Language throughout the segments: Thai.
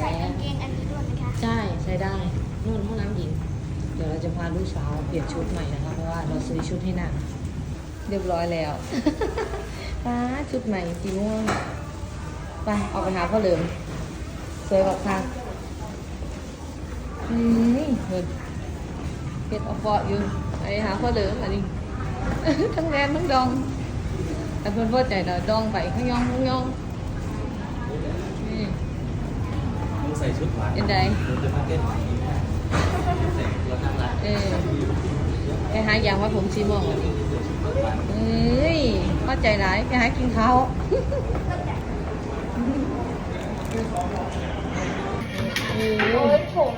ใส่กางเกงอันนี้ด้วยนะคะใช่ใช้ได้นู่นห้องน้ำหญิง เดี๋ยวเราจะพาลูกสาวเปลี่ยนชุดใหม่นะคะเพราะว่าเราซื้อชุดให้นางเรียบร้อยแล้วป้าชุดใหม่สีม่วงไปเอาไปหาพ่อเหลิมสวยบอกค่ะอืมเห็นเห็ดเอาเปาะอยู่ไปหาพ่อเหลิมอันนี้ทั้งแรนทั้งดองแต่เพื่อนพ่อใจเราดองไปข้างยองข้างยองนี่ มึงใส่ชุดหวาน เป็นไงมึงจะมาเต้นใส่รถนั่งร้านเออไปหาอย่างว่าผมสีม่วงเอ้ยเข้าใจร้ายไปหากินข้าวโอ้ยผม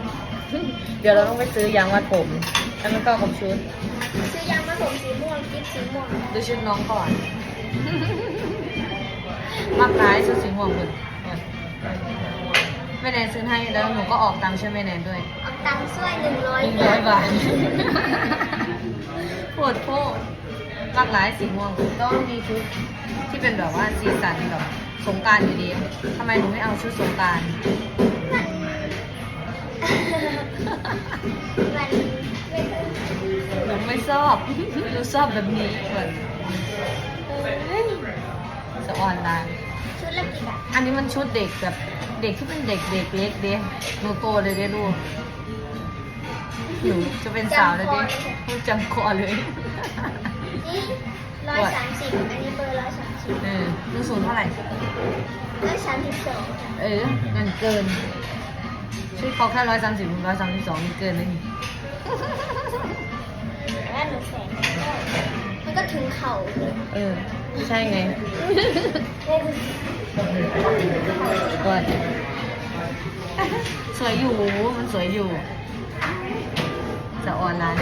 เดี๋ยวเราต้องไปซื้อยางวัดผม แล้วมันก็กับชุด ซื้อยางมาผมสีม่วงกิ๊บสีม่วงดูชุดน้องก่อนมักร้ายชุดสีม่วงคุณแม่แนน ซื้อให้แล้วหนูก็ออกตังค์ช่วยแม่แนนด้วยเอาตังค์ช่วยหนึ่งร้อยหนึ่งร้อยบาทปวดโพดหลากหลายสีม่วงต้องมีชุดที่เป็นแบบว่าสีสันแบบสงกรารอยู่ดีทำไมหนูไม่เอาชุดสงกรารมันไม่เคยหนูไม่ชอบหนูชอบแบบนี้เหมือน สะอ่อนลายชุดละกี่บาทอันนี้มันชุดเด็กแบบเด็กที่เป็นเด็กเด็กเล็กเด้หนูโตเลยเด้ลูกหนูจะเป็นสาวแล้วเด้พูดจำคอเลยนี่ร้อยสามสิบอันนี้เบอร์ร้อยสามสิบเออลูกสูงเท่าไหร่ร้อยสามสิบสองเออนั่นเกินชุดเขาแค่ร้อยสามสิบร้อยสามสิบสองเกินเลย ถึงเข่าเลยเออ ใช่ไงก่อนสวยอยู่ มันสวยอยู่ จะออนร้าน